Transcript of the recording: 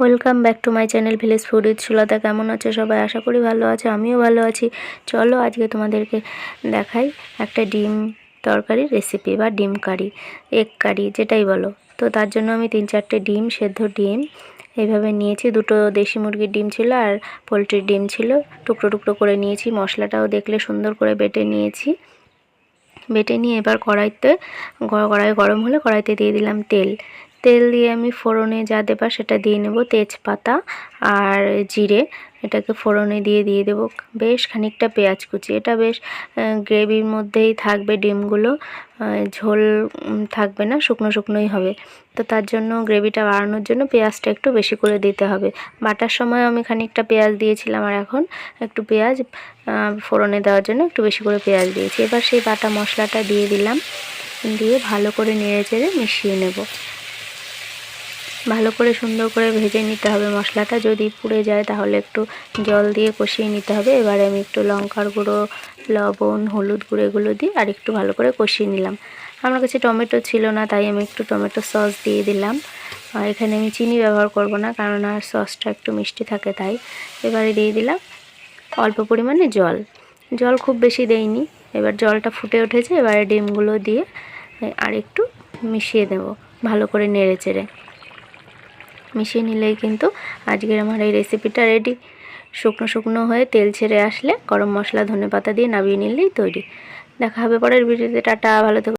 Welcome back to my channel village food with Sulata কেমন আছে সবাই? আশা করি ভালো আছে, আমিও ভালো আছি। চলো আজকে তোমাদেরকে দেখাই একটা ডিম তরকারি রেসিপি বা ডিম কারি এগ কারি, যেটাই বলো। তো তার জন্য আমি তিন চারটে ডিম, সেদ্ধ ডিম এইভাবে নিয়েছি। দুটো দেশি মুরগির ডিম ছিল আর পোলট্রির ডিম ছিল। টুকরো টুকরো করে নিয়েছি, মশলাটাও দেখলে সুন্দর করে বেটে নিয়েছি। বেটে নিয়ে এবার কড়াইতে কড়াই গরম হলে কড়াইতে দিয়ে দিলাম তেল। তেল দিয়ে আমি ফোড়নে যা দেবার সেটা দিয়ে নেব তেজপাতা আর জিরে। এটাকে ফোড়নে দিয়ে দিয়ে দেব। বেশ খানিকটা পেঁয়াজ কুচি। এটা বেশ গ্রেভির মধ্যেই থাকবে ডিমগুলো। ঝোল থাকবে না, শুকনো শুকনোই হবে। তো তার জন্য গ্রেভিটা বাড়ানোর জন্য পেঁয়াজটা একটু বেশি করে দিতে হবে। বাটার সময় আমি খানিকটা পেঁয়াজ দিয়েছিলাম আর এখন একটু পেঁয়াজ ফোড়নে দেওয়ার জন্য একটু বেশি করে পেঁয়াজ দিয়েছি। এবার সেই বাটা মশলাটা দিয়ে দিলাম। দিয়ে ভালো করে নেড়ে চেড়ে মিশিয়ে নেব। ভালো করে সুন্দর করে ভেজে নিতে হবে মশলাটা। যদি পুড়ে যায় তাহলে একটু জল দিয়ে কষিয়ে নিতে হবে। এবারে আমি একটু লঙ্কার গুঁড়ো, লবণ, হলুদ গুঁড়ো এগুলো দিয়ে আর একটু ভালো করে কষিয়ে নিলাম। আমার কাছে টমেটো ছিল না, তাই আমি একটু টমেটো সস দিয়ে দিলাম। আর এখানে আমি চিনি ব্যবহার করব না, কারণ আর সসটা একটু মিষ্টি থাকে তাই। এবারে দিয়ে দিলাম অল্প পরিমাণে জল। জল খুব বেশি দেইনি, এবার জলটা ফুটে উঠেছে। এবারে ডিমগুলো দিয়ে আর একটু মিশিয়ে দেব, ভালো করে নেড়ে চেড়ে মিশিয়ে নিলেই কিন্তু আজকের আমার এই রেসিপিটা রেডি শুকনো শুকনো হয়ে তেল ছেড়ে আসলে গরম মশলা ধনে পাতা দিয়ে নামিয়ে নিলেই তৈরি। দেখা হবে পরের ভিডিওতে টাটা, ভালো